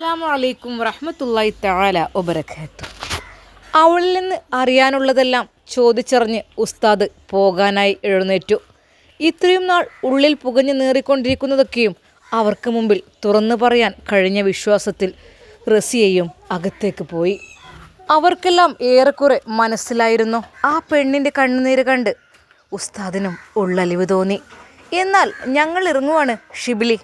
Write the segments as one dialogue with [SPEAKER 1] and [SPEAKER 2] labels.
[SPEAKER 1] അസ്സാം വലൈക്കും വറഹമത്തല്ലായി താല ഒബരക്കാത്തു അവളിൽ നിന്ന് അറിയാനുള്ളതെല്ലാം ചോദിച്ചറിഞ്ഞ് ഉസ്താദ് പോകാനായി എഴുന്നേറ്റു. ഇത്രയും നാൾ ഉള്ളിൽ പുകഞ്ഞു നേറിക്കൊണ്ടിരിക്കുന്നതൊക്കെയും അവർക്ക് മുമ്പിൽ തുറന്നു പറയാൻ കഴിഞ്ഞ വിശ്വാസത്തിൽ റസിയയും അകത്തേക്ക് പോയി. അവർക്കെല്ലാം ഏറെക്കുറെ മനസ്സിലായിരുന്നു. ആ പെണ്ണിന്റെ കണ്ണുനീര് കണ്ട് ഉസ്താദിനും ഉള്ളലിവ് തോന്നി. എന്നാൽ ഞങ്ങൾ ഇറങ്ങുവാണ് ഷിബിലി.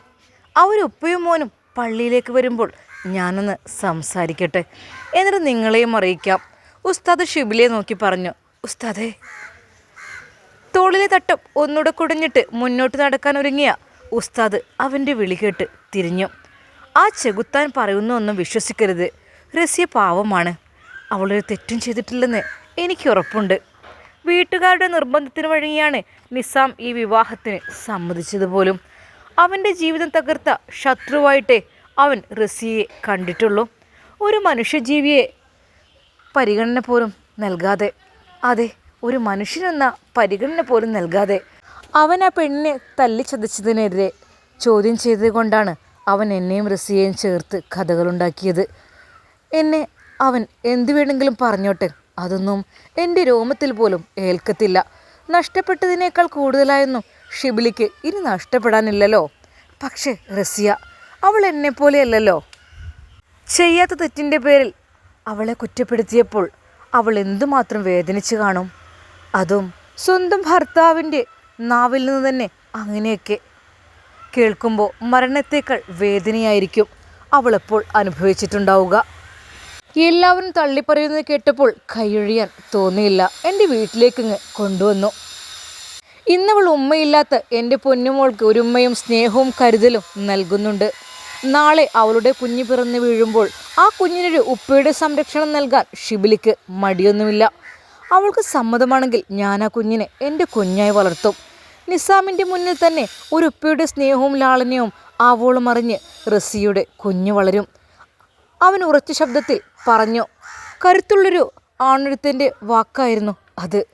[SPEAKER 1] അവരുപ്പയും മോനും പള്ളിയിലേക്ക് വരുമ്പോൾ ഞാനൊന്ന് സംസാരിക്കട്ടെ? എന്നിട്ട് നിങ്ങളെയും അറിയിക്കാം. ഉസ്താദ് ഷിബിലിയെ നോക്കി പറഞ്ഞു ഉസ്താദേ തോളിലെ തട്ടം ഒന്നുകൂടെ കുടഞ്ഞിട്ട് മുന്നോട്ട് നടക്കാൻ ഒരുങ്ങിയ ഉസ്താദ് അവന്റെ വിളി കേട്ട് തിരിഞ്ഞു. ആ ചെകുത്താൻ പറയുന്നൊന്നും വിശ്വസിക്കരുത്. റസിയ പാവമാണ്. അവളൊരു തെറ്റും ചെയ്തിട്ടില്ലെന്ന് എനിക്ക് ഉറപ്പുണ്ട്. വീട്ടുകാരുടെ നിർബന്ധത്തിന് വഴിയാണ് നിസാം ഈ വിവാഹത്തിന് സമ്മതിച്ചത് പോലും. അവന്റെ ജീവിതം തകർത്ത ശത്രുവായിട്ടേ അവൻ റസിയെ കണ്ടിട്ടുള്ളൂ. ഒരു മനുഷ്യജീവിയെ പരിഗണന പോലും നൽകാതെ അതെ ഒരു മനുഷ്യനെന്ന പരിഗണന പോലും നൽകാതെ അവൻ ആ പെണ്ണിനെ തല്ലിച്ചതച്ചതിനെതിരെ ചോദ്യം ചെയ്തുകൊണ്ടാണ് അവൻ എന്നെയും റസിയെയും ചേർത്ത് കഥകളുണ്ടാക്കിയത്. എന്നെ അവൻ എന്തു വേണമെങ്കിലും പറഞ്ഞോട്ടെ അതൊന്നും എന്റെ രോമത്തിൽ പോലും ഏൽക്കത്തില്ല. നഷ്ടപ്പെട്ടതിനേക്കാൾ കൂടുതലായൊന്നും ഷിബിലിക്ക് ഇനി നഷ്ടപ്പെടാനില്ലല്ലോ. പക്ഷേ റസിയ അവൾ എന്നെപ്പോലെയല്ലല്ലോ ചെയ്യാത്ത തെറ്റിന്റെ പേരിൽ അവളെ കുറ്റപ്പെടുത്തിയപ്പോൾ അവൾ എന്തുമാത്രം വേദനിച്ചു കാണും. അതും സ്വന്തം ഭർത്താവിന്റെ നാവിൽ നിന്ന് തന്നെ അങ്ങനെയൊക്കെ. കേൾക്കുമ്പോൾ മരണത്തേക്കാൾ വേദനയായിരിക്കും അവളെപ്പോൾ അനുഭവിച്ചിട്ടുണ്ടാവുക. എല്ലാവരും തള്ളിപ്പറയുന്നത് കേട്ടപ്പോൾ കൈയൊഴിയാൻ തോന്നിയില്ല. എന്റെ വീട്ടിലേക്കിങ്ങ് കൊണ്ടുവന്നു. ഇന്നവൾ ഉമ്മയില്ലാത്ത എന്റെ പൊന്നുമോൾക്ക് ഒരു ഉമ്മയും സ്നേഹവും കരുതലും നൽകുന്നുണ്ട്. നാളെ അവളുടെ കുഞ്ഞ് പിറന്നു വീഴുമ്പോൾ ആ കുഞ്ഞിനൊരു ഉപ്പയുടെ സംരക്ഷണം നൽകാൻ ഷിബിലിക്ക് മടിയൊന്നുമില്ല. അവൾക്ക് സമ്മതമാണെങ്കിൽ ഞാൻ ആ കുഞ്ഞിനെ എന്റെ കുഞ്ഞായി വളർത്തും. നിസാമിന്റെ മുന്നിൽ തന്നെ ഒരു ഉപ്പയുടെ സ്നേഹവും ലാളനയും ആവോളം അറിഞ്ഞ് റസിയുടെ കുഞ്ഞ് വളരും. അവൻ ഉറച്ച ശബ്ദത്തിൽ പറഞ്ഞു കരുത്തുള്ളൊരു ആണൊരുത്തന്റെ വാക്കായിരുന്നു അത്.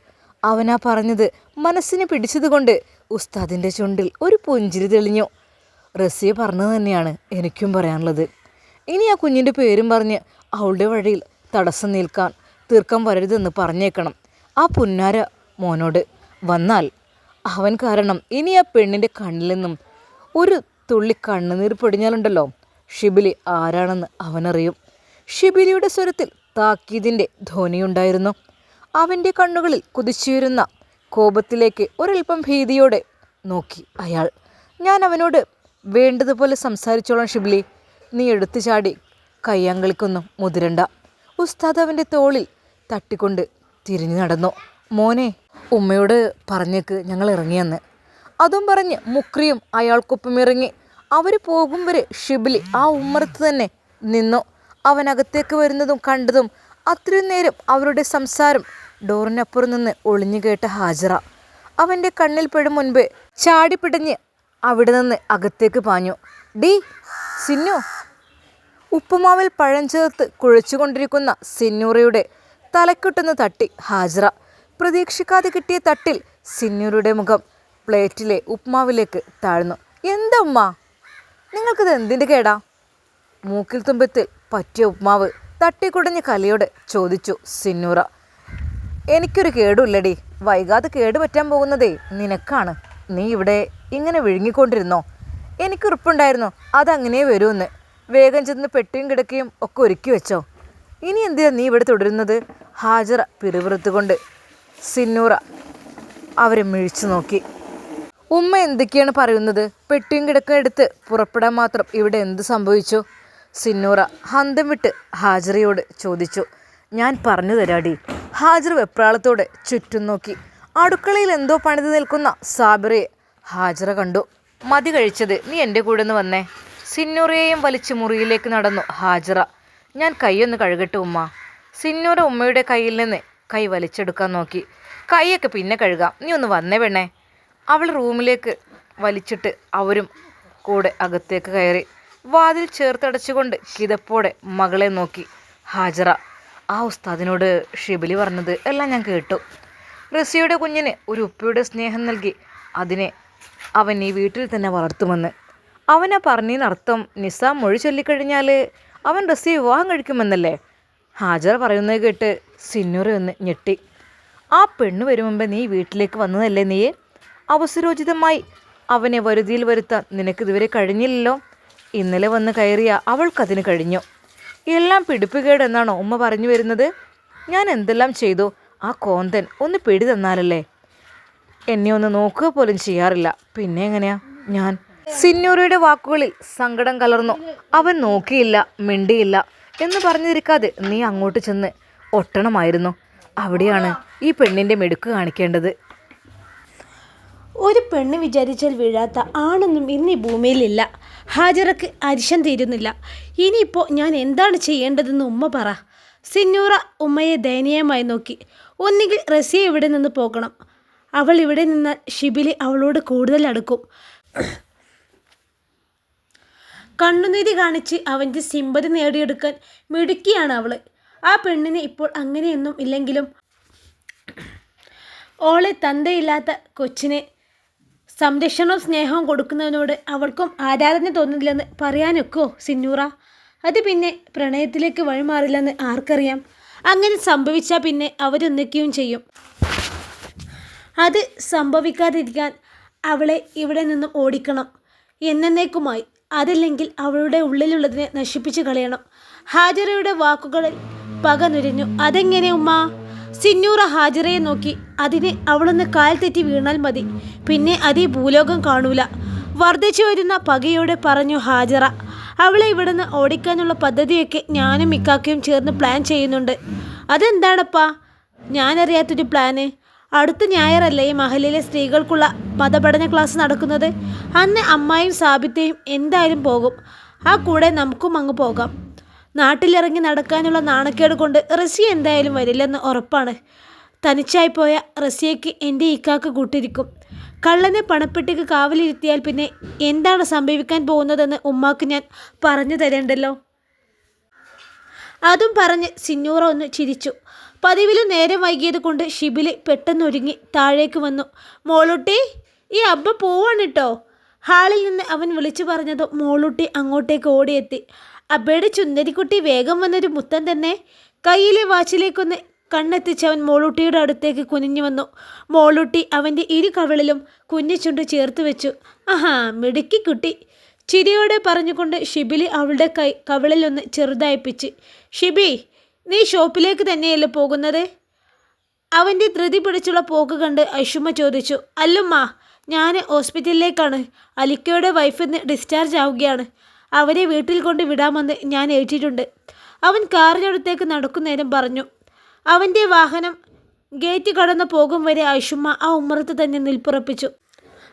[SPEAKER 1] അവനാ പറഞ്ഞത് മനസ്സിനെ പിടിച്ചതുകൊണ്ട് ഉസ്താദിന്റെ ചുണ്ടിൽ ഒരു പുഞ്ചിരി തെളിഞ്ഞു. റസിയ പറഞ്ഞത് തന്നെയാണ് എനിക്കും പറയാനുള്ളത്. ഇനി ആ കുഞ്ഞിന്റെ പേരും പറഞ്ഞ് അവളുടെ വഴിയിൽ തടസ്സം നിൽക്കാൻ തീർക്കം വരരുതെന്ന് പറഞ്ഞേക്കണം ആ പുന്നാര മോനോട്. വന്നാൽ അവൻ കാരണം ഇനി ആ പെണ്ണിന്റെ കണ്ണിൽ നിന്നും ഒരു തുള്ളി കണ്ണുനീർ പൊടിഞ്ഞാലുണ്ടല്ലോ. ഷിബിലി ആരാണെന്ന് അവനറിയും. ഷിബിലിയുടെ സ്വരത്തിൽ താക്കീതിന്റെ ധ്വനിയുണ്ടായിരുന്നു. അവന്റെ കണ്ണുകളിൽ കുതിച്ചുയരുന്ന കോപത്തിലേക്ക് ഒരൽപ്പം ഭീതിയോടെ നോക്കി അയാൾ. ഞാൻ അവനോട് വേണ്ടതുപോലെ സംസാരിച്ചോളാം ഷിബ്ലി. നീ എടുത്തു ചാടി കയ്യാങ്കളിക്കൊന്നും മുതിരണ്ട. ഉസ്താദ് അവന്റെ തോളിൽ തട്ടിക്കൊണ്ട് തിരിഞ്ഞു നടന്നു. മോനെ ഉമ്മയോട് പറഞ്ഞേക്ക് ഞങ്ങൾ ഇറങ്ങിയെന്ന്. അതും പറഞ്ഞ് മുക്രിയും അയാൾക്കൊപ്പം ഇറങ്ങി. അവർ പോകും വരെ ഷിബിലി ആ ഉമ്മറത്ത് തന്നെ നിന്നു. അവനകത്തേക്ക് വരുന്നതും കണ്ടതും അത്രയും നേരം അവരുടെ സംസാരം ഡോറിനപ്പുറം നിന്ന് ഒളിഞ്ഞു കേട്ട ഹാജറ. അവന്റെ കണ്ണിൽ പെടും മുൻപ് ചാടിപ്പിടഞ്ഞ് അവിടെ നിന്ന് അകത്തേക്ക് പാഞ്ഞു. ഡി സിന്നു. ഉപ്പുമാവിൽ പഴം ചേർത്ത് കുഴച്ചുകൊണ്ടിരിക്കുന്ന സിന്നൂറയുടെ തലക്കെട്ടുന്ന തട്ടി ഹാജറ. പ്രതീക്ഷിക്കാതെ കിട്ടിയ തട്ടിൽ സിന്നൂറയുടെ മുഖം പ്ലേറ്റിലെ ഉപ്പുമാവിലേക്ക് താഴ്ന്നു. എന്താ ഉമ്മ നിങ്ങൾക്കിത് എന്തിന്റെ കേടാ? മൂക്കിൽ തുമ്പത്തിൽ പറ്റിയ ഉപ്മാവ് തട്ടിക്കുടഞ്ഞ കലയോടെ ചോദിച്ചു സിന്നൂറ. എനിക്കൊരു കേടുമില്ലടി വൈകാതെ കേട് പറ്റാൻ പോകുന്നതേ നിനക്കാണ്. നീ ഇവിടെ ഇങ്ങനെ വിഴുങ്ങിക്കൊണ്ടിരുന്നോ? എനിക്കുറപ്പുണ്ടായിരുന്നു അതങ്ങനെ വരുമെന്ന്. വേഗം ചെന്ന് പെട്ടിയും കിടക്കുകയും ഒക്കെ ഒരുക്കി വെച്ചോ. ഇനി എന്തിനാ നീ ഇവിടെ തുടരുന്നത്? ഹാജറ പിറുപിറുത്തുകൊണ്ട്. സിന്നൂറ അവരെ മിഴിച്ചു നോക്കി. ഉമ്മ എന്തൊക്കെയാണ് പറയുന്നത്? പെട്ടിയും കിടക്കും എടുത്ത് പുറപ്പെടാൻ മാത്രം ഇവിടെ എന്ത് സംഭവിച്ചു? സിന്നൂറ ഹന്തം വിട്ട് ഹാജറയോട് ചോദിച്ചു. ഞാൻ പറഞ്ഞു തരാടി. ഹാജർ വെപ്രാളത്തോടെ ചുറ്റും നോക്കി. അടുക്കളയിൽ എന്തോ പണിത് നിൽക്കുന്ന സാബിറയെ ഹാജറ കണ്ടു. മതി കഴിച്ചത്. നീ എന്റെ കൂടെ ഒന്ന് വന്നേ. സിന്നൂറയെയും വലിച്ച് മുറിയിലേക്ക് നടന്നു. ഹാജറ. ഞാൻ കൈയൊന്ന് കഴുകട്ടെ ഉമ്മ. സിന്നൂറ ഉമ്മയുടെ കയ്യിൽ നിന്ന് കൈ വലിച്ചെടുക്കാൻ നോക്കി. കൈയൊക്കെ പിന്നെ കഴുകാം. നീ ഒന്ന് വന്നേ പെണ്ണേ. അവൾ റൂമിലേക്ക് വലിച്ചിട്ട് അവരും കൂടെ അകത്തേക്ക് കയറി. വാതിൽ ചേർത്തടച്ചുകൊണ്ട് കിതപ്പോടെ മകളെ നോക്കി. ഹാജറ. ആ ഉസ്താദിനോട് ഷിബിലി പറഞ്ഞത് എല്ലാം ഞാൻ കേട്ടു. റസിയുടെ കുഞ്ഞിന് ഒരു ഉപ്പയുടെ സ്നേഹം നൽകി. അതിനെ അവൻ ഈ വീട്ടിൽ തന്നെ വളർത്തുമെന്ന്. അവനെ പറഞ്ഞതിനർത്ഥം നിസാം മൊഴി ചൊല്ലിക്കഴിഞ്ഞാൽ അവൻ റസിയെ വിവാഹം കഴിക്കുമെന്നല്ലേ? ഹാജർ പറയുന്നത് കേട്ട് സിന്നൂർ ഒന്ന് ഞെട്ടി. ആ പെണ്ണ് വരും മുമ്പേ നീ വീട്ടിലേക്ക് വന്നതല്ലേ നീ അവസരോചിതമായി അവനെ വരുതിയിൽ വരുത്താൻ നിനക്ക് ഇതുവരെ കഴിഞ്ഞില്ലല്ലോ? ഇന്നലെ വന്ന് കയറിയ അവൾക്കതിന് കഴിഞ്ഞു. എല്ലാം പിടിപ്പുകേടെന്നാണോ ഉമ്മ പറഞ്ഞു വരുന്നത്? ഞാൻ എന്തെല്ലാം ചെയ്തു? ആ കോന്തൻ ഒന്ന് പിടി തന്നാലല്ലേ? എന്നെ ഒന്ന് നോക്കുക പോലും ചെയ്യാറില്ല. പിന്നെ എങ്ങനെയാ? ഞാൻ സിന്നൂരയുടെ വാക്കുകളിൽ സങ്കടം കലർന്നു. അവൻ നോക്കിയില്ല മിണ്ടിയില്ല എന്ന് പറഞ്ഞിരിക്കാതെ നീ അങ്ങോട്ട് ചെന്ന് ഒട്ടണമായിരുന്നു. അവിടെയാണ് ഈ പെണ്ണിന്റെ മെടുക്ക് കാണിക്കേണ്ടത്.
[SPEAKER 2] ഒരു പെണ്ണ് വിചാരിച്ചാൽ വീഴാത്ത ആണൊന്നും ഇന്ന് ഈ ഭൂമിയിലില്ല. ഹാജറക്ക് അരിശം തീരുന്നില്ല. ഇനിയിപ്പോൾ ഞാൻ എന്താണ് ചെയ്യേണ്ടതെന്ന് ഉമ്മ പറ. സിന്നൂറ ഉമ്മയെ ദയനീയമായി നോക്കി. ഒന്നുകിൽ റസിയ ഇവിടെ നിന്ന് പോകണം. അവൾ ഇവിടെ നിന്ന് ഷിബിലി അവളോട് കൂടുതൽ അടുക്കും. കണ്ണുനീതി കാണിച്ച് അവന്റെ സിമ്പതി നേടിയെടുക്കാൻ മിടുക്കിയാണ് അവൾ. ആ പെണ്ണിനെ ഇപ്പോൾ അങ്ങനെയൊന്നും ഇല്ലെങ്കിലും ഓളെ തന്തയില്ലാത്ത കൊച്ചിനെ സംരക്ഷണവും സ്നേഹവും കൊടുക്കുന്നതിനോട് അവൾക്കും ആരാധന തോന്നുന്നില്ലെന്ന് പറയാനൊക്കോ സിന്നൂറ? അത് പിന്നെ പ്രണയത്തിലേക്ക് വഴിമാറില്ലെന്ന് ആർക്കറിയാം? അങ്ങനെ സംഭവിച്ചാൽ പിന്നെ അവരൊന്നിക്കുകയും ചെയ്യും. അത് സംഭവിക്കാതിരിക്കാൻ അവളെ ഇവിടെ നിന്നും ഓടിക്കണം. എന്നേക്കുമായി അതല്ലെങ്കിൽ അവളുടെ ഉള്ളിലുള്ളതിനെ നശിപ്പിച്ചു കളയണം. ഹാജിറയുടെ വാക്കുകളിൽ പക നുരഞ്ഞു. അതെങ്ങനെ ഉമ്മ? സിന്നൂറ ഹാജിറയെ നോക്കി അതിനെ അവളൊന്ന് കാൽ തെറ്റി വീണാൽ മതി. പിന്നെ അതീ ഭൂലോകം കാണൂല. വർദ്ധിച്ചു വരുന്ന പകയോടെ പറഞ്ഞു ഹാജിറ. അവളെ ഇവിടുന്ന് ഓടിക്കാനുള്ള പദ്ധതിയൊക്കെ ഞാനും മിക്കാക്കയും ചേർന്ന് പ്ലാൻ ചെയ്യുന്നുണ്ട്. അതെന്താണപ്പാ? ഞാനറിയാത്തൊരു പ്ലാന് അടുത്ത ഞായറല്ലേ ഈ മഹലിലെ സ്ത്രീകൾക്കുള്ള മതപഠന ക്ലാസ് നടക്കുന്നത്? അന്ന് അമ്മായും സാബിത്തയും എന്തായാലും പോകും. ആ കൂടെ നമുക്കും അങ്ങ് പോകാം. നാട്ടിലിറങ്ങി നടക്കാനുള്ള നാണക്കേട് കൊണ്ട് റസിയ എന്തായാലും വരില്ലെന്ന് ഉറപ്പാണ്. തനിച്ചായി പോയ റസിയയ്ക്ക് എന്റെ ഇക്കാക്ക് കൂട്ടിരിക്കും. കള്ളനെ പണപ്പെട്ടിക്ക് കാവലിരുത്തിയാൽ പിന്നെ എന്താണ് സംഭവിക്കാൻ പോകുന്നതെന്ന് ഉമ്മാക്ക് ഞാൻ പറഞ്ഞു തരേണ്ടല്ലോ? അതും പറഞ്ഞ് സിന്നൂറ ഒന്ന് ചിരിച്ചു. പതിവിലും നേരം വൈകിയത് കൊണ്ട് ഷിബിലി പെട്ടെന്നൊരുങ്ങി താഴേക്ക് വന്നു. മോളുട്ടി ഈ അബ്ബ പോവാണ് കേട്ടോ ഹാളിൽ നിന്ന് അവൻ വിളിച്ചു പറഞ്ഞതും മോളുട്ടി അങ്ങോട്ടേക്ക് ഓടിയെത്തി. അബ്ബയുടെ ചുന്ദരിക്കുട്ടി വേഗം വന്നൊരു മുത്തൻ തന്നെ. കയ്യിലെ വാച്ചിലേക്കൊന്ന് കണ്ണെത്തിച്ച് അവൻ മോളൂട്ടിയുടെ അടുത്തേക്ക് കുനിഞ്ഞു വന്നു. മോളൂട്ടി അവന്റെ ഇരു കവിളിലും കുഞ്ഞിച്ചുണ്ട് ചേർത്ത് വെച്ചു. ആഹാ മിടുക്കി കുട്ടി. ചിരിയോടെ പറഞ്ഞുകൊണ്ട് ഷിബിലി അവളുടെ കൈ കവിളിലൊന്ന് ചെറുതായിപ്പിച്ച് ഷിബി നീ ഷോപ്പിലേക്ക് തന്നെയല്ലേ പോകുന്നത്? അവന്റെ ധൃതി പിടിച്ചുള്ള പോക്ക് കണ്ട് അശുമ ചോദിച്ചു അല്ലുമ്മ ഞാൻ ഹോസ്പിറ്റലിലേക്കാണ്. അലിക്കയുടെ വൈഫ് ഇന്ന് ഡിസ്ചാർജ് ആവുകയാണ്. അവരെ വീട്ടിൽ കൊണ്ട് വിടാമെന്ന് ഞാൻ ഏറ്റിട്ടുണ്ട്. അവൻ കാറിനടുത്തേക്ക് നടക്കുന്നേരം പറഞ്ഞു അവന്റെ വാഹനം ഗേറ്റ് കടന്ന് പോകും വരെ അശുമ്മ ആ ഉമ്മറത്ത് തന്നെ നിൽപ്പുറപ്പിച്ചു.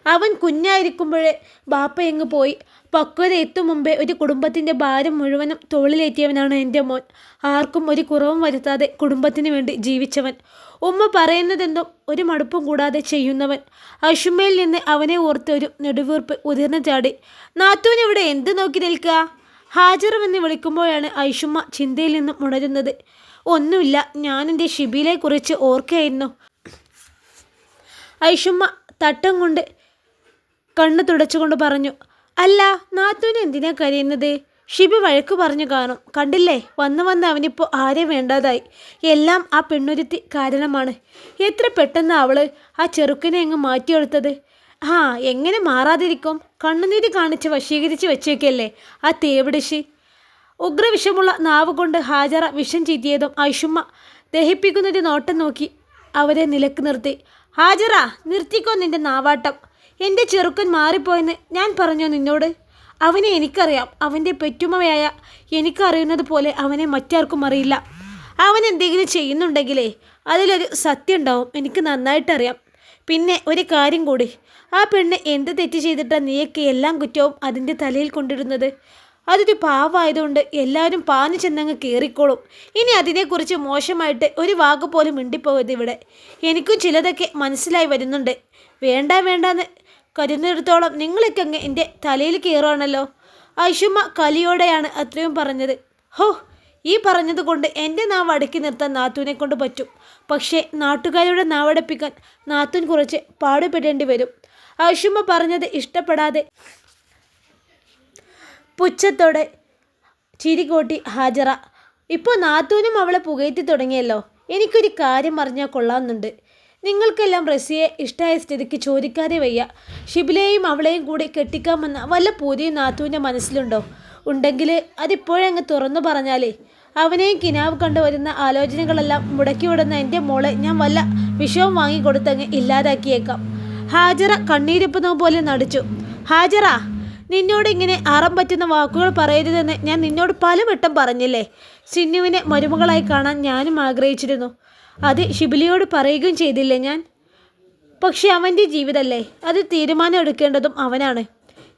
[SPEAKER 2] അവൻ കുഞ്ഞായിരിക്കുമ്പോഴേ ബാപ്പ എങ്ങ് പോയി? പക്വത എത്തും മുമ്പേ ഒരു കുടുംബത്തിന്റെ ഭാരം മുഴുവനും തോളിലേറ്റിയവനാണ് എന്റെ മോൻ. ആർക്കും ഒരു കുറവും വരുത്താതെ കുടുംബത്തിന് വേണ്ടി ജീവിച്ചവൻ. ഉമ്മ പറയുന്നതെന്തും ഒരു മടുപ്പും കൂടാതെ ചെയ്യുന്നവൻ. അശുമയിൽ നിന്ന് അവനെ ഓർത്ത് ഒരു നെടുവീർപ്പ് ഉതിർന്നു ചാടി. നാത്തൂൻ ഇവിടെ എന്ത് നോക്കി നിൽക്കുക? ഹാജറുമെന്ന് വിളിക്കുമ്പോഴാണ് ഐഷുമ്മ ചിന്തയിൽ നിന്നും ഉണരുന്നത്. ഒന്നുമില്ല ഞാനെന്റെ എന്റെ ഷിബിലെക്കുറിച്ച് ഓർക്കുകയായിരുന്നു. ഐഷുമ്മ തട്ടം കൊണ്ട് കണ്ണ് തുടച്ചുകൊണ്ട് പറഞ്ഞു അല്ല നാത്തൂന് എന്തിനാ കരയുന്നത്? ഷിബി വഴക്ക് പറഞ്ഞു കാണും. കണ്ടില്ലേ? വന്ന് വന്ന് അവനിപ്പോൾ ആരെ വേണ്ടാതായി. എല്ലാം ആ പെണ്ണുരുത്തി കാരണമാണ്. എത്ര പെട്ടെന്ന് അവൾ ആ ചെറുക്കനെ അങ്ങ് മാറ്റിയെടുത്തത്? ആ എങ്ങനെ മാറാതിരിക്കും? കണ്ണുനീര് കാണിച്ച് വശീകരിച്ച് വെച്ചേക്കല്ലേ ആ തേവിടിശി? ഉഗ്രവിഷമുള്ള നാവ് കൊണ്ട് ഹാജറ വിഷം ചീറ്റിയതും ഐഷുമ്മ ദഹിപ്പിക്കുന്നൊരു നോട്ടം നോക്കി അവരെ നിലയ്ക്ക് നിർത്തി. ഹാജറ നിർത്തിക്കോ നിന്റെ നാവാട്ടം. എന്റെ ചെറുക്കൻ മാറിപ്പോയെന്ന് ഞാൻ പറഞ്ഞോ നിന്നോട്? അവനെ എനിക്കറിയാം. അവന്റെ പെറ്റുമയായ എനിക്കറിയുന്നത് പോലെ അവനെ മറ്റാർക്കും അറിയില്ല. അവൻ എന്തെങ്കിലും ചെയ്യുന്നുണ്ടെങ്കിലേ അതിലൊരു സത്യം ഉണ്ടാവും എനിക്ക് നന്നായിട്ടറിയാം. പിന്നെ ഒരു കാര്യം കൂടി. ആ പെണ്ണ് എന്ത് തെറ്റ് ചെയ്തിട്ടാണ് നീയൊക്കെ എല്ലാം കുറ്റവും അതിന്റെ തലയിൽ കൊണ്ടിടുന്നത്? അതൊരു പാവമായതുകൊണ്ട് എല്ലാവരും പാഞ്ഞു ചെന്നങ്ങ് കയറിക്കോളും ഇനി അതിനെക്കുറിച്ച് മോശമായിട്ട് ഒരു വാക്ക് പോലും മിണ്ടിപ്പോകരുത് ഇവിടെ. എനിക്കും ചിലതൊക്കെ മനസ്സിലായി വരുന്നുണ്ട്. വേണ്ട വേണ്ടാന്ന് കരുന്നിടത്തോളം നിങ്ങളൊക്കെ അങ്ങ് എന്റെ തലയിൽ കയറുകയാണല്ലോ ഐഷുമ്മ കലിയോടെയാണ് അത്രയും പറഞ്ഞത്. ഹോ ഈ പറഞ്ഞത് കൊണ്ട് എന്റെ നാവ് അടക്കി നിർത്താൻ നാത്തൂനെ കൊണ്ട് പറ്റും. പക്ഷേ നാട്ടുകാരുടെ നാവടപ്പിക്കാൻ നാത്തൂൻ കുറച്ച് പാടുപെടേണ്ടി വരും. ഐഷുമ്മ പറഞ്ഞത് ഇഷ്ടപ്പെടാതെ പുച്ഛത്തോടെ ചിരികോട്ടി ഹാജറ. ഇപ്പോൾ നാത്തൂനും അവളെ പുകയത്തി തുടങ്ങിയല്ലോ. എനിക്കൊരു കാര്യം അറിഞ്ഞാൽ കൊള്ളാമെന്നുണ്ട്. നിങ്ങൾക്കെല്ലാം റസിയെ ഇഷ്ടമായ സ്ഥിതിക്ക് ചോദിക്കാതെ വയ്യ. ഷിബിലെയും അവളെയും കൂടി കെട്ടിക്കാമെന്ന വല്ല പൂതിയും നാത്തുവിന്റെ മനസ്സിലുണ്ടോ? ഉണ്ടെങ്കിൽ അതിപ്പോഴങ്ങ് തുറന്നു പറഞ്ഞാലേ. അവനെയും കിനാവ് കണ്ടുവരുന്ന ആലോചനകളെല്ലാം മുടക്കി വിടുന്ന എന്റെ മോളെ ഞാൻ വല്ല വിഷവും വാങ്ങിക്കൊടുത്തങ്ങ് ഇല്ലാതാക്കിയേക്കാം. ഹാജറ കണ്ണീരിപ്പുന്ന പോലെ നടിച്ചു. ഹാജറ? നിന്നോട് ഇങ്ങനെ അറം പറ്റുന്ന വാക്കുകൾ പറയരുതെന്ന് ഞാൻ നിന്നോട് പലവട്ടം പറഞ്ഞില്ലേ? സിന്നുവിനെ മരുമകളായി കാണാൻ ഞാനും ആഗ്രഹിച്ചിരുന്നു. അത് ഷിബിലിയോട് പറയുകയും ചെയ്തില്ലേ ഞാൻ? പക്ഷെ അവന്റെ ജീവിതമല്ലേ അത് തീരുമാനം എടുക്കേണ്ടതും അവനാണ്.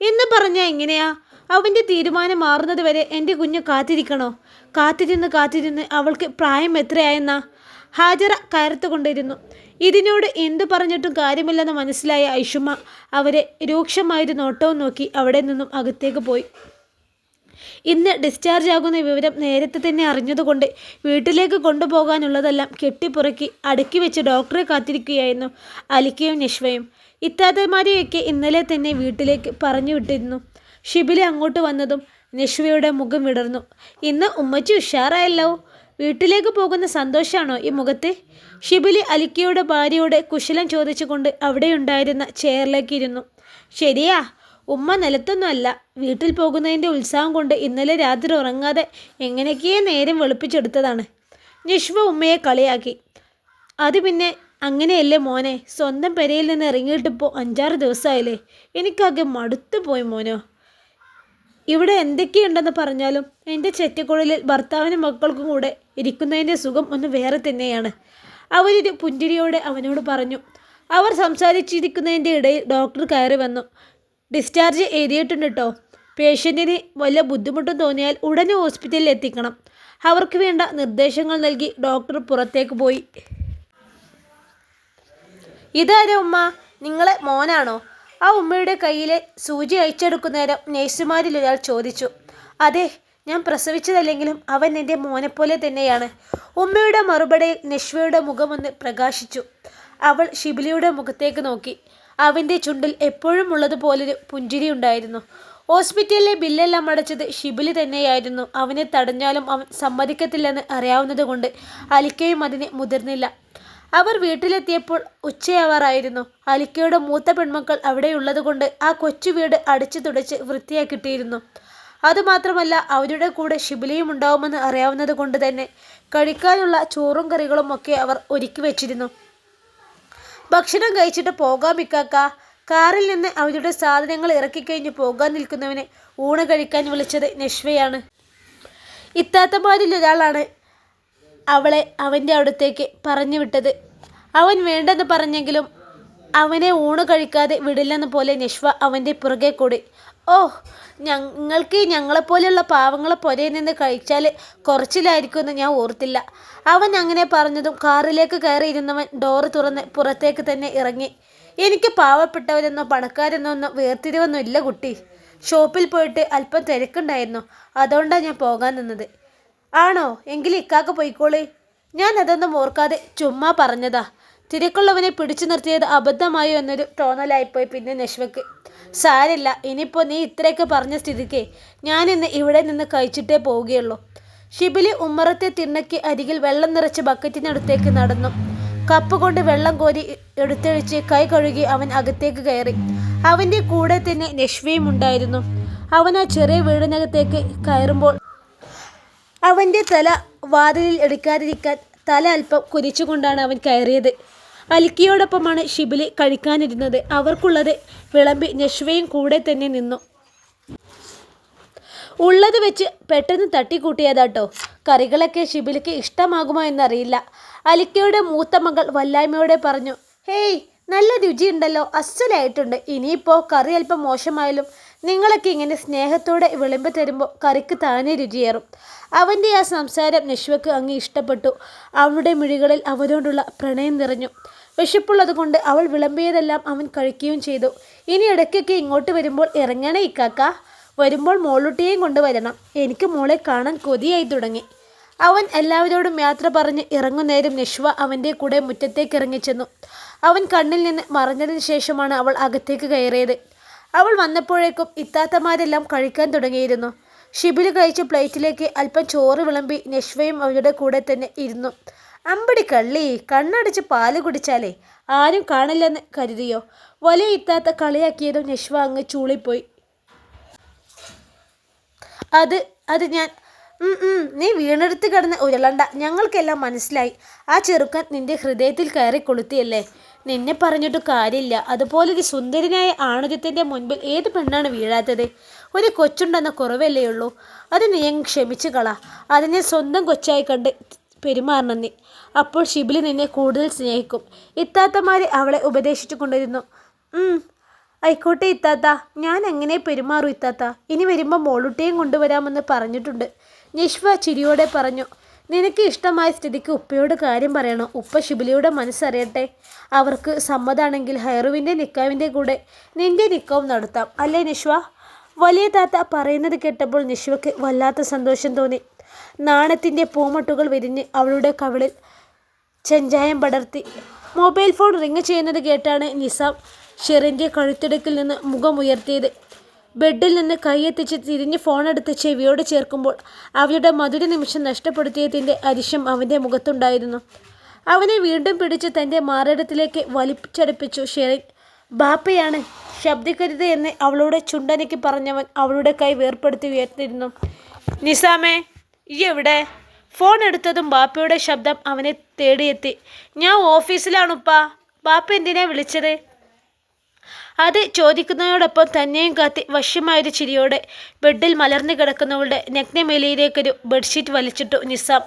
[SPEAKER 2] എന്ന് പറഞ്ഞാൽ എങ്ങനെയാ? അവന്റെ തീരുമാനം മാറുന്നത് വരെ എന്റെ കുഞ്ഞ് കാത്തിരിക്കണോ? കാത്തിരുന്ന് കാത്തിരുന്ന് അവൾക്ക് പ്രായം എത്രയായെന്നാ? ഹാജറ കയർത്തുകൊണ്ടിരുന്നു ഇതിനോട് എന്തു പറഞ്ഞിട്ടും കാര്യമില്ലെന്ന് മനസ്സിലായ ഐഷുമ്മ അവരെ രൂക്ഷമായൊരു നോട്ടവും നോക്കി അവിടെ നിന്നും അകത്തേക്ക് പോയി. ഇന്ന് ഡിസ്ചാർജ് ആകുന്ന വിവരം നേരത്തെ തന്നെ അറിഞ്ഞതുകൊണ്ട് വീട്ടിലേക്ക് കൊണ്ടുപോകാനുള്ളതെല്ലാം കെട്ടിപ്പുറക്കി അടുക്കി വെച്ച് ഡോക്ടറെ കാത്തിരിക്കുകയായിരുന്നു അലിക്കയും നിഷ്വയും. ഇത്താത്തമാരെയൊക്കെ ഇന്നലെ തന്നെ വീട്ടിലേക്ക് പറഞ്ഞു വിട്ടിരുന്നു. ഷിബിലി അങ്ങോട്ട് വന്നതും നിഷ്വയുടെ മുഖം വിടർന്നു. ഇന്ന് ഉമ്മച്ചി ഉഷാറായല്ലോ? വീട്ടിലേക്ക് പോകുന്ന സന്തോഷമാണോ ഈ മുഖത്ത്? ഷിബിലി അലിക്കയുടെ ഭാര്യയോട് കുശലം ചോദിച്ചുകൊണ്ട് അവിടെയുണ്ടായിരുന്ന ചെയറിലേക്ക് ഇരുന്നു. ശരിയാ ഉമ്മ നിലത്തൊന്നുമല്ല. വീട്ടിൽ പോകുന്നതിന്റെ ഉത്സാഹം കൊണ്ട് ഇന്നലെ രാത്രി ഉറങ്ങാതെ എങ്ങനെയൊക്കെയേ നേരം വെളുപ്പിച്ചെടുത്തതാണ്. നിഷ്വ ഉമ്മയെ കളിയാക്കി. അത് പിന്നെ അങ്ങനെയല്ലേ മോനെ? സ്വന്തം പെരയിൽ നിന്ന് ഇറങ്ങിയിട്ടിപ്പോൾ അഞ്ചാറ് ദിവസമായില്ലേ? എനിക്കാകെ മടുത്തു പോയി മോനോ. ഇവിടെ എന്തൊക്കെയുണ്ടെന്ന് പറഞ്ഞാലും എന്റെ ചെറ്റക്കുഴലിൽ ഭർത്താവിനും മക്കൾക്കും കൂടെ ഇരിക്കുന്നതിന്റെ സുഖം ഒന്ന് വേറെ തന്നെയാണ്. അവരൊരു പുഞ്ചിരിയോടെ അവനോട് പറഞ്ഞു. അവർ സംസാരിച്ചിരിക്കുന്നതിന്റെ ഇടയിൽ ഡോക്ടർ കയറി വന്നു. ഡിസ്ചാർജ് എഴുതിയിട്ടുണ്ട് കേട്ടോ പേഷ്യന്റിന് വല്ല ബുദ്ധിമുട്ടും തോന്നിയാൽ ഉടനെ ഹോസ്പിറ്റലിൽ എത്തിക്കണം. അവർക്ക് വേണ്ട നിർദ്ദേശങ്ങൾ നൽകി ഡോക്ടർ പുറത്തേക്ക് പോയി. ഇതാരോ ഉമ്മ? നിങ്ങളെ മോനാണോ? ആ ഉമ്മയുടെ കയ്യിലെ സൂചി അയച്ചെടുക്കുന്ന നേരം നേഴ്സുമാരിൽ ഒരാൾ ചോദിച്ചു. അതെ ഞാൻ പ്രസവിച്ചതല്ലെങ്കിലും അവൻ എന്റെ മോനെപ്പോലെ തന്നെയാണ്. ഉമ്മയുടെ മറുപടിയിൽ നിഷ്വയുടെ മുഖമൊന്ന് പ്രകാശിച്ചു. അവൾ ഷിബിലിയുടെ മുഖത്തേക്ക് നോക്കി. അവന്റെ ചുണ്ടിൽ എപ്പോഴും ഉള്ളതുപോലൊരു പുഞ്ചിരി ഉണ്ടായിരുന്നു. ഹോസ്പിറ്റലിലെ ബില്ലെല്ലാം അടച്ചത് ഷിബിലി തന്നെയായിരുന്നു. അവനെ തടഞ്ഞാലും അവൻ സമ്മതിക്കത്തില്ലെന്ന് അറിയാവുന്നതുകൊണ്ട് അലിക്കയും അതിനെ മുതിർന്നില്ല. അവർ വീട്ടിലെത്തിയപ്പോൾ ഉച്ചയാവാറായിരുന്നു. അലിക്കയുടെ മൂത്ത പെൺമക്കൾ അവിടെയുള്ളതുകൊണ്ട് ആ കൊച്ചു വീട് അടിച്ചു തുടച്ച് വൃത്തിയാക്കിയിട്ടിരുന്നു. അതുമാത്രമല്ല അവരുടെ കൂടെ ഷിബിലിയും ഉണ്ടാവുമെന്ന് അറിയാവുന്നത് കൊണ്ട് തന്നെ കഴിക്കാനുള്ള ചോറും കറികളും ഒക്കെ അവർ ഒരുക്കി വെച്ചിരുന്നു. ഭക്ഷണം കഴിച്ചിട്ട് പോകാം ഇക്കാക്ക. കാറിൽ നിന്ന് അവരുടെ സാധനങ്ങൾ ഇറക്കിക്കഴിഞ്ഞ് പോകാൻ നിൽക്കുന്നവനെ ഊണ് കഴിക്കാൻ വിളിച്ചത് നഷ്വയാണ് ഇത്താത്തമാരിൽ ഒരാളാണ് അവളെ അവന്റെ അടുത്തേക്ക് പറഞ്ഞു വിട്ടത്. അവൻ വേണ്ടെന്ന് പറഞ്ഞെങ്കിലും അവനെ ഊണ് കഴിക്കാതെ വിടില്ലെന്ന പോലെ നിഷ്വ അവന്റെ പുറകെ കൂടി ഓ ഞങ്ങൾക്ക് ഞങ്ങളെപ്പോലെയുള്ള പാവങ്ങളെ പുരയിൽ നിന്ന് കഴിച്ചാൽ കുറച്ചിലായിരിക്കുമെന്ന് ഞാൻ ഓർത്തില്ല. അവൻ അങ്ങനെ പറഞ്ഞതും കാറിലേക്ക് കയറിയിരുന്നവൻ ഡോറ് തുറന്ന് പുറത്തേക്ക് തന്നെ ഇറങ്ങി. എനിക്ക് പാവപ്പെട്ടവരെന്നോ പണക്കാരെന്നോ ഒന്നും വേർതിരിവൊന്നും ഇല്ല കുട്ടി. ഷോപ്പിൽ പോയിട്ട് അല്പം തിരക്കുണ്ടായിരുന്നു. അതുകൊണ്ടാണ് ഞാൻ പോകാൻ നിന്നത്. ആണോ? എങ്കിൽ ഇക്കാക്ക് പോയിക്കോളി. ഞാൻ അതൊന്നും ഓർക്കാതെ ചുമ്മാ പറഞ്ഞതാ. തിരക്കുള്ളവനെ പിടിച്ചു നിർത്തിയത് അബദ്ധമായോ എന്നൊരു തോന്നലായിപ്പോയി പിന്നെ നശ്വക്ക്. സാരില്ല ഇനിയിപ്പോൾ നീ ഇത്രയൊക്കെ പറഞ്ഞ സ്ഥിതിക്ക് ഞാൻ ഇന്ന് ഇവിടെ നിന്ന് കഴിച്ചിട്ടേ പോവുകയുള്ളൂ. ഷിബിലി ഉമ്മറത്തെ തിണ്ണയ്ക്ക് അരികിൽ വെള്ളം നിറച്ച ബക്കറ്റിനടുത്തേക്ക് നടന്നു. കപ്പ് കൊണ്ട് വെള്ളം കോരി എടുത്തൊഴിച്ച് കൈ കഴുകി അവൻ അകത്തേക്ക് കയറി. അവന്റെ കൂടെ തന്നെ നഷ്വയും ഉണ്ടായിരുന്നു. അവൻ ആ ചെറിയ വീടിനകത്തേക്ക് കയറുമ്പോൾ അവന്റെ തല വാതിലിൽ എടുക്കാതിരിക്കാൻ തല അല്പം കുരിച്ചുകൊണ്ടാണ് അവൻ കയറിയത്. അലിക്കിയോടൊപ്പമാണ് ഷിബിലി കഴിക്കാനിരുന്നത്. അവർക്കുള്ളത് വിളമ്പി നഷ്വയും കൂടെ തന്നെ നിന്നു. ഉള്ളത് വെച്ച് പെട്ടെന്ന് തട്ടിക്കൂട്ടിയതാട്ടോ. കറികളൊക്കെ ഷിബിലിക്ക് ഇഷ്ടമാകുമോ എന്നറിയില്ല. അലിക്കയുടെ മൂത്ത മകൾ വല്ലായ്മയോടെ പറഞ്ഞു ഹേയ് നല്ല രുചിയുണ്ടല്ലോ. അസ്സലായിട്ടുണ്ട് ഇനിയിപ്പോൾ കറി അല്പം മോശമായാലും നിങ്ങളൊക്കെ ഇങ്ങനെ സ്നേഹത്തോടെ വിളമ്പി തരുമ്പോൾ കറിക്ക് താനേ രുചിയേറും. അവന്റെ ആ സംസാരം നശ്വക്ക് അങ്ങ് ഇഷ്ടപ്പെട്ടു. അവളുടെ മിഴികളിൽ അവനോടുള്ള പ്രണയം നിറഞ്ഞു. വിശപ്പുള്ളതുകൊണ്ട് അവൾ വിളമ്പിയതെല്ലാം അവൻ കഴിക്കുകയും ചെയ്തു. ഇനി ഇടയ്ക്കൊക്കെ ഇങ്ങോട്ട് വരുമ്പോൾ ഇറങ്ങണേ ഇക്കാക്ക. വരുമ്പോൾ മോളുട്ടിയെയും കൊണ്ടുവരണം. എനിക്ക് മോളെ കാണാൻ കൊതിയായി തുടങ്ങി. അവൻ എല്ലാവരോടും യാത്ര പറഞ്ഞ് ഇറങ്ങുന്നേരം നിഷ്വ അവന്റെ കൂടെ മുറ്റത്തേക്ക് ഇറങ്ങിച്ചെന്നു. അവൻ കണ്ണിൽ നിന്ന് മറഞ്ഞതിന് ശേഷമാണ് അവൾ അകത്തേക്ക് കയറിയത്. അവൾ വന്നപ്പോഴേക്കും ഇത്താത്തമാരെല്ലാം കഴിക്കാൻ തുടങ്ങിയിരുന്നു. ഷിബിൽ കഴിച്ച പ്ലേറ്റിലേക്ക് അല്പം ചോറ് വിളമ്പി നഷ്വയും അവരുടെ കൂടെ തന്നെ ഇരുന്നു. അമ്പടി കള്ളി കണ്ണടച്ച് പാൽ കുടിച്ചാലേ ആരും കാണില്ലെന്ന് കരുതിയോ? വലിയ ഇത്താത്ത കളിയാക്കിയതും നഷ്വ അങ്ങ് ചൂളിപ്പോയി. അത് അത് ഞാൻ നീ വീണെടുത്ത് കിടന്ന് ഉരുളണ്ട. ഞങ്ങൾക്കെല്ലാം മനസ്സിലായി. ആ ചെറുക്കൻ നിന്റെ ഹൃദയത്തിൽ കയറി കൊളുത്തിയല്ലേ? നിന്നെ പറഞ്ഞിട്ട് കാര്യമില്ല. അതുപോലൊരു സുന്ദരനായ ആണുജത്തിന്റെ മുൻപിൽ ഏത് പെണ്ണാണ് വീഴാത്തത്? ഒരു കൊച്ചുണ്ടെന്ന കുറവല്ലേ ഉള്ളൂ. അത് നീ ക്ഷമിച്ചു കള. അതിനെ സ്വന്തം കൊച്ചായി കണ്ട് പെരുമാറണം നീ. അപ്പോൾ ഷിബിലി നിന്നെ കൂടുതൽ സ്നേഹിക്കും. ഇത്താത്തമാരെ അവളെ ഉപദേശിച്ചു കൊണ്ടിരുന്നു. "ഉം, ആയിക്കോട്ടെ ഇത്താത്ത. ഞാൻ എങ്ങനെ പെരുമാറും ഇത്താത്ത? ഇനി വരുമ്പോൾ മോളുട്ടിയും കൊണ്ടുവരാമെന്ന് പറഞ്ഞിട്ടുണ്ട്. നിഷ്വ ചിരിയോടെ പറഞ്ഞു നിനക്ക് ഇഷ്ടമായ സ്ഥിതിക്ക് ഉപ്പയോട് കാര്യം പറയണോ. ഉപ്പ ശിബിലിയുടെ മനസ്സറിയട്ടെ. അവർക്ക് സമ്മതാണെങ്കിൽ ഹൈറുവിന്റെ നിക്കാവിന്റെ കൂടെ നിന്റെ നിക്കവും നടത്താം. അല്ലേ നിഷ്വ വലിയ താത്ത പറയുന്നത് കേട്ടപ്പോൾ നിഷ്വയ്ക്ക് വല്ലാത്ത സന്തോഷം തോന്നി. നാണത്തിന്റെ പൂമട്ടുകൾ വിരിഞ്ഞ് അവളുടെ കവിളിൽ ചെഞ്ചായം പടർത്തി. മൊബൈൽ ഫോൺ റിങ് ചെയ്യുന്നത് കേട്ടാണ് നിസാം ഷെറിന്റെ കഴുത്തിടുക്കിൽ നിന്ന് മുഖമുയർത്തിയത്. ബെഡിൽ നിന്ന് കൈയെത്തിച്ച് തിരിഞ്ഞ് ഫോണെടുത്ത് ചെവിയോട് ചേർക്കുമ്പോൾ അവയുടെ മധുര നിമിഷം നഷ്ടപ്പെടുത്തിയതിന്റെ അരിശം അവന്റെ മുഖത്തുണ്ടായിരുന്നു. അവനെ വീണ്ടും പിടിച്ച് തന്റെ മാറിടത്തിലേക്ക് വലിച്ചടുപ്പിച്ചു. ഷെറിൻ ബാപ്പയാണ്. ശബ്ദിക്കരുത് എന്ന് അവളുടെ ചുണ്ടനയ്ക്ക് പറഞ്ഞവൻ അവളുടെ കൈ വേർപ്പെടുത്തി ഉയർത്തിരുന്നു നിസാമേ ഈ എവിടെ? ഫോൺ എടുത്തതും ബാപ്പയുടെ ശബ്ദം അവനെ തേടിയെത്തി. ഞാൻ ഓഫീസിലാണുപ്പാ. ബാപ്പ എന്തിനാ വിളിച്ചത്? അത് ചോദിക്കുന്നതോടൊപ്പം തന്നെയും കാത്തി വശ്യമായൊരു ചിരിയോടെ ബെഡിൽ മലർന്നു കിടക്കുന്നവളുടെ നഗ്നമേലിയിലേക്കൊരു ബെഡ്ഷീറ്റ് വലിച്ചിട്ടു നിസാം.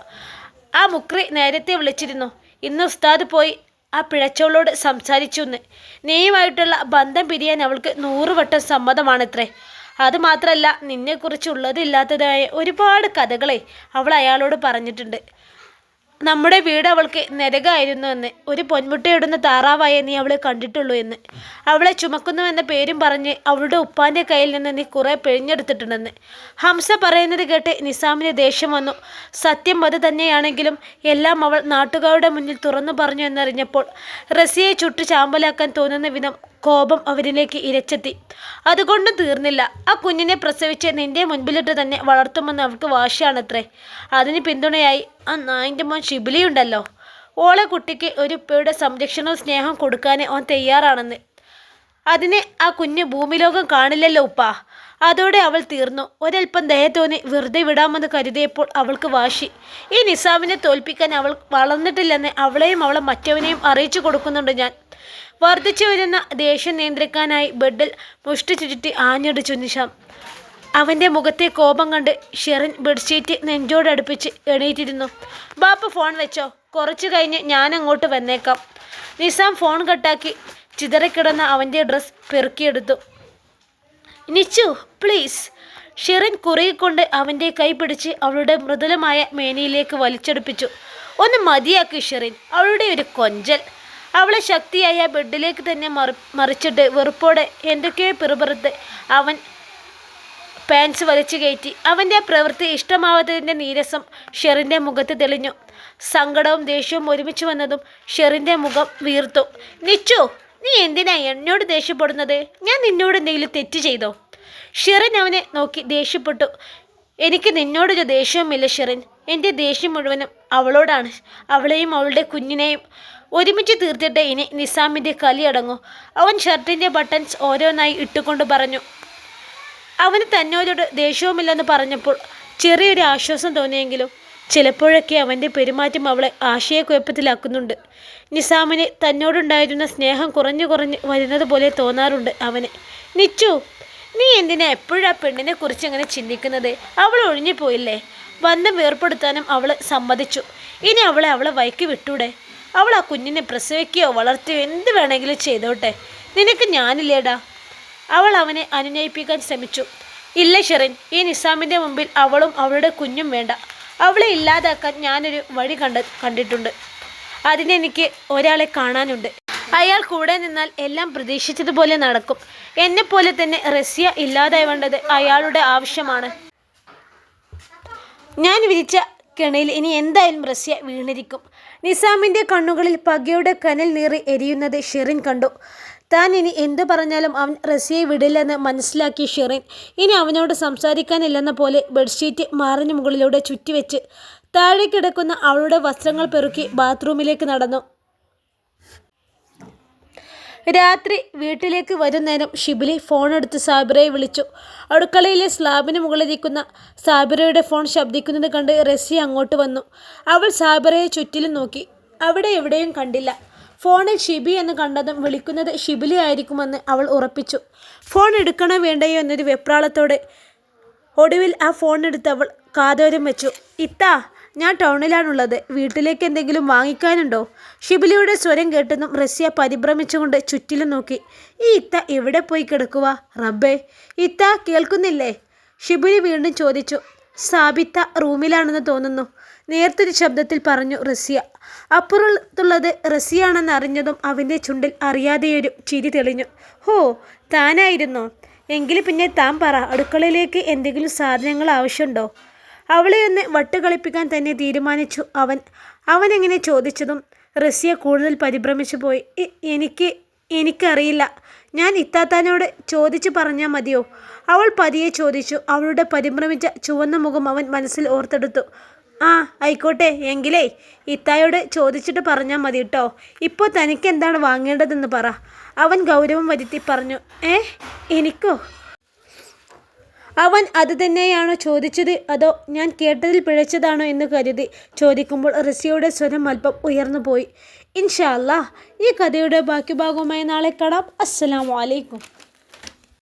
[SPEAKER 2] ആ മുക്രി നേരത്തെ വിളിച്ചിരുന്നു. ഇന്ന് ഉസ്താദ് പോയി ആ പിഴച്ചവളോട് സംസാരിച്ചു എന്ന് നീയുമായിട്ടുള്ള ബന്ധം പിരിയാൻ അവൾക്ക് നൂറുവട്ടം സമ്മതമാണത്രേ. അതുമാത്രമല്ല നിന്നെക്കുറിച്ചുള്ളതില്ലാത്തതായ ഒരുപാട് കഥകളെ അവൾ അയാളോട് പറഞ്ഞിട്ടുണ്ട്. നമ്മുടെ വീട് അവൾക്ക് നരകമായിരുന്നു എന്ന്. ഒരു പൊന്മുട്ടയിടുന്ന താറാവായ നീ അവളെ കണ്ടിട്ടുള്ളൂ എന്ന്. അവളെ ചുമക്കുന്നുവെന്ന പേരും പറഞ്ഞ് അവളുടെ ഉപ്പാന്റെ കയ്യിൽ നിന്ന് നീ കുറേ പിഴിഞ്ഞെടുത്തിട്ടുണ്ടെന്ന്. ഹംസ പറയുന്നത് കേട്ട് നിസാമിന് ദേഷ്യം വന്നു. സത്യം അത് തന്നെയാണെങ്കിലും എല്ലാം അവൾ നാട്ടുകാരുടെ മുന്നിൽ തുറന്നു പറഞ്ഞു എന്നറിഞ്ഞപ്പോൾ റസിയെ ചുട്ടു ചാമ്പലാക്കാൻ തോന്നുന്ന വിധം കോപം അവരിലേക്ക് ഇരച്ചെത്തി. അതുകൊണ്ട് തീർന്നില്ല. ആ കുഞ്ഞിനെ പ്രസവിച്ച് നിന്റെ മുൻപിലിട്ട് തന്നെ വളർത്തുമെന്ന് അവൾക്ക് വാശിയാണത്രേ. അതിന് പിന്തുണയായി ആ നായിന്റെ മോൻ ശിബിലിയുണ്ടല്ലോ. ഓളെ കുട്ടിക്ക് ഒരു ഉപ്പയുടെ സംരക്ഷണവും സ്നേഹം കൊടുക്കാനേ അവൻ തയ്യാറാണെന്ന്. അതിനെ ആ കുഞ്ഞ് ഭൂമിലോകം കാണില്ലല്ലോ ഉപ്പ. അതോടെ അവൾ തീർന്നു. ഒരൽപ്പം ദയ തോന്നി വെറുതെ വിടാമെന്ന് കരുതിയപ്പോൾ അവൾക്ക് വാശി. ഈ നിസാമിനെ തോൽപ്പിക്കാൻ അവൾ വളർന്നിട്ടില്ലെന്ന് അവളെയും അവളെ മറ്റവനെയും അറിയിച്ചു കൊടുക്കുന്നുണ്ട് ഞാൻ. വർദ്ധിച്ചു വരുന്ന ദേഷ്യം നിയന്ത്രിക്കാനായി ബെഡിൽ മുഷ്ടി ചുരുട്ടി ആഞ്ഞടിച്ചു നിഷാം അവന്റെ മുഖത്തെ കോപം കണ്ട് ഷെറിൻ ബെഡ്ഷീറ്റ് നെഞ്ചോടടുപ്പിച്ച് എണീറ്റിരുന്നു. ബാപ്പ ഫോൺ വെച്ചോ. കുറച്ചു കഴിഞ്ഞ് ഞാൻ അങ്ങോട്ട് വന്നേക്കാം. നിസാം ഫോൺ കട്ടാക്കി ചിതറിക്കിടന്ന അവന്റെ ഡ്രസ്സ് പെറുക്കിയെടുത്തു. നിച്ചു പ്ലീസ്. ഷെറിൻ കുറുകിക്കൊണ്ട് അവന്റെ കൈ പിടിച്ച് അവളുടെ മൃദുലമായ മേനിയിലേക്ക് വലിച്ചെടുപ്പിച്ചു. ഒന്ന് മതിയാക്കി ഷെറിൻ. അവളുടെ ഒരു കൊഞ്ചൽ. അവളെ ശക്തിയായ ബെഡിലേക്ക് തന്നെ മറി മറിച്ചിട്ട് വെറുപ്പോടെ എന്തൊക്കെയോ പിറുപിറുത്ത് അവൻ പാൻസ് വലിച്ചു കയറ്റി. അവന്റെ പ്രവൃത്തി ഇഷ്ടമാവാത്തതിന്റെ നീരസം ഷെറിന്റെ മുഖത്ത് തെളിഞ്ഞു. സങ്കടവും ദേഷ്യവും ഒരുമിച്ച് വന്നതും ഷെറിന്റെ മുഖം വീർത്തു. നിച്ചു നീ എന്തിനാ എന്നോട് ദേഷ്യപ്പെടുന്നത്? ഞാൻ നിന്നോട് എന്തെങ്കിലും തെറ്റ് ചെയ്തോ? ഷെറിൻ അവനെ നോക്കി ദേഷ്യപ്പെട്ടു. എനിക്ക് നിന്നോടൊരു ദേഷ്യവുമില്ല ഷെറിൻ. എന്റെ ദേഷ്യം മുഴുവനും അവളോടാണ്. അവളെയും അവളുടെ കുഞ്ഞിനെയും ഒരുമിച്ച് തീർത്തിട്ട് ഇനി നിസാമിന്റെ കലിയടങ്ങൂ അവൻ ഷർട്ടിന്റെ ബട്ടൺസ് ഓരോന്നായി ഇട്ടുകൊണ്ട് പറഞ്ഞു. അവന് തന്നോരോട് ദേഷ്യവുമില്ലെന്ന് പറഞ്ഞപ്പോൾ ചെറിയൊരു ആശ്വാസം തോന്നിയെങ്കിലും ചിലപ്പോഴൊക്കെ അവന്റെ പെരുമാറ്റം അവളെ ആശയക്കുഴപ്പത്തിലാക്കുന്നുണ്ട്. നിസാമിന് തന്നോടുണ്ടായിരുന്ന സ്നേഹം കുറഞ്ഞു കുറഞ്ഞ് വരുന്നത് പോലെ തോന്നാറുണ്ട് അവന്. നിച്ചു നീ എന്തിനാ എപ്പോഴും ആ പെണ്ണിനെ കുറിച്ച് അങ്ങനെ ചിന്തിക്കുന്നത്? അവൾ ഒഴിഞ്ഞു പോയില്ലേ? ബന്ധം വേർപ്പെടുത്താനും അവൾ സമ്മതിച്ചു. ഇനി അവളെ അവളെ വൈക്ക് വിട്ടൂടെ? അവൾ ആ കുഞ്ഞിനെ പ്രസവിക്കുകയോ വളർത്തുകയോ എന്ത് വേണമെങ്കിലും ചെയ്തോട്ടെ. നിനക്ക് ഞാനില്ലേടാ. അവൾ അവനെ അനുനയിപ്പിക്കാൻ ശ്രമിച്ചു. ഇല്ല ഷെറിൻ ഈ നിസാമിന്റെ മുമ്പിൽ അവളും അവളുടെ കുഞ്ഞും വേണ്ട. അവളെ ഇല്ലാതാക്കാൻ ഞാനൊരു വഴി കണ്ട കണ്ടിട്ടുണ്ട്. അതിനെനിക്ക് ഒരാളെ കാണാനുണ്ട്. അയാൾ കൂടെ നിന്നാൽ എല്ലാം പ്രതീക്ഷിച്ചതുപോലെ നടക്കും. എന്നെപ്പോലെ തന്നെ റഷ്യ ഇല്ലാതായി വേണ്ടത് അയാളുടെ ആവശ്യമാണ്. ഞാൻ വിരിച്ച കിണയിൽ ഇനി എന്തായാലും റഷ്യ വീണിരിക്കും. നിസാമിന്റെ കണ്ണുകളിൽ പകയുടെ കനൽ നീറി എരിയുന്നത് ഷെറിൻ കണ്ടു. താൻ ഇനി എന്ത് പറഞ്ഞാലും അവൻ റസിയെ വിടില്ലെന്ന് മനസ്സിലാക്കി ഷെറിൻ. ഇനി അവനോട് സംസാരിക്കാനില്ലെന്ന പോലെ ബെഡ്ഷീറ്റ് മാറിന് മുകളിലൂടെ ചുറ്റിവെച്ച് താഴെ കിടക്കുന്ന അവളുടെ വസ്ത്രങ്ങൾ പെറുക്കി ബാത്റൂമിലേക്ക് നടന്നു. രാത്രി വീട്ടിലേക്ക് വരുന്നേരം നേരം ഷിബിലി ഫോണെടുത്ത് സാബിറയെ വിളിച്ചു. അടുക്കളയിലെ സ്ലാബിന് മുകളിലിരിക്കുന്ന സാബിറയുടെ ഫോൺ ശബ്ദിക്കുന്നത് കണ്ട് റെസി അങ്ങോട്ട് വന്നു. അവൾ സാബിറയെ ചുറ്റിലും നോക്കി. അവിടെ എവിടെയും കണ്ടില്ല. ഫോണിൽ ഷിബി എന്ന് കണ്ടതും വിളിക്കുന്നത് ഷിബിലി ആയിരിക്കുമെന്ന് അവൾ ഉറപ്പിച്ചു. ഫോൺ എടുക്കണോ വേണ്ടയോ എന്നൊരു വെപ്രാളത്തോടെ ഒടുവിൽ ആ ഫോൺ എടുത്ത് അവൾ കാതോരം വെച്ചു. ഇത്താ ഞാൻ ടൗണിലാണുള്ളത്. വീട്ടിലേക്ക് എന്തെങ്കിലും വാങ്ങിക്കാനുണ്ടോ? ഷിബിലിയുടെ സ്വരം കേട്ടെന്നും റഷ്യ പരിഭ്രമിച്ചുകൊണ്ട് ചുറ്റിലും നോക്കി. ഈ ഇത്ത എവിടെ പോയി കിടക്കുക റബ്ബേ ഇത്ത കേൾക്കുന്നില്ലേ? ഷിബിലി വീണ്ടും ചോദിച്ചു. സാബിത്ത റൂമിലാണെന്ന് തോന്നുന്നു. നേർത്തൊരു ശബ്ദത്തിൽ പറഞ്ഞു റസിയ. അപ്പുറത്തുള്ളത് റസിയാണെന്ന് അറിഞ്ഞതും അവന്റെ ചുണ്ടിൽ അറിയാതെയൊരു ചിരി തെളിഞ്ഞു. ഹോ താനായിരുന്നോ? എങ്കിൽ പിന്നെ താൻ പറ അടുക്കളയിലേക്ക് എന്തെങ്കിലും സാധനങ്ങൾ ആവശ്യമുണ്ടോ? അവളെ ഒന്ന് വട്ടുകളിപ്പിക്കാൻ തന്നെ തീരുമാനിച്ചു. അവൻ അവൻ എങ്ങനെ ചോദിച്ചതും റസിയ കൂടുതൽ പരിഭ്രമിച്ചു പോയി. "എ- എനിക്ക് എനിക്കറിയില്ല. ഞാൻ ഇത്താത്താനോട് ചോദിച്ചു പറഞ്ഞാൽ മതിയോ? അവൾ പതിയെ ചോദിച്ചു. അവളുടെ പരിഭ്രമിച്ച ചുവന്ന മുഖം അവൻ മനസ്സിൽ ഓർത്തെടുത്തു. ആ ആയിക്കോട്ടെ. എങ്കിലേ ഇത്തായോട് ചോദിച്ചിട്ട് പറഞ്ഞാൽ മതി കേട്ടോ ഇപ്പോൾ തനിക്ക് എന്താണ് വാങ്ങേണ്ടതെന്ന് പറ. അവൻ ഗൗരവം വരുത്തി പറഞ്ഞു. ഏ എനിക്കോ? അവൻ അത് തന്നെയാണോ ചോദിച്ചത്? അതോ ഞാൻ കേട്ടതിൽ പിഴച്ചതാണോ എന്ന് കരുതി ചോദിക്കുമ്പോൾ റസിയുടെ സ്വരം അല്പം ഉയർന്നു പോയി. ഇൻഷാ അല്ലാ ഈ കഥയുടെ ബാക്കി ഭാഗവുമായി നാളെ കാണാം. അസ്സലാമു അലൈക്കും.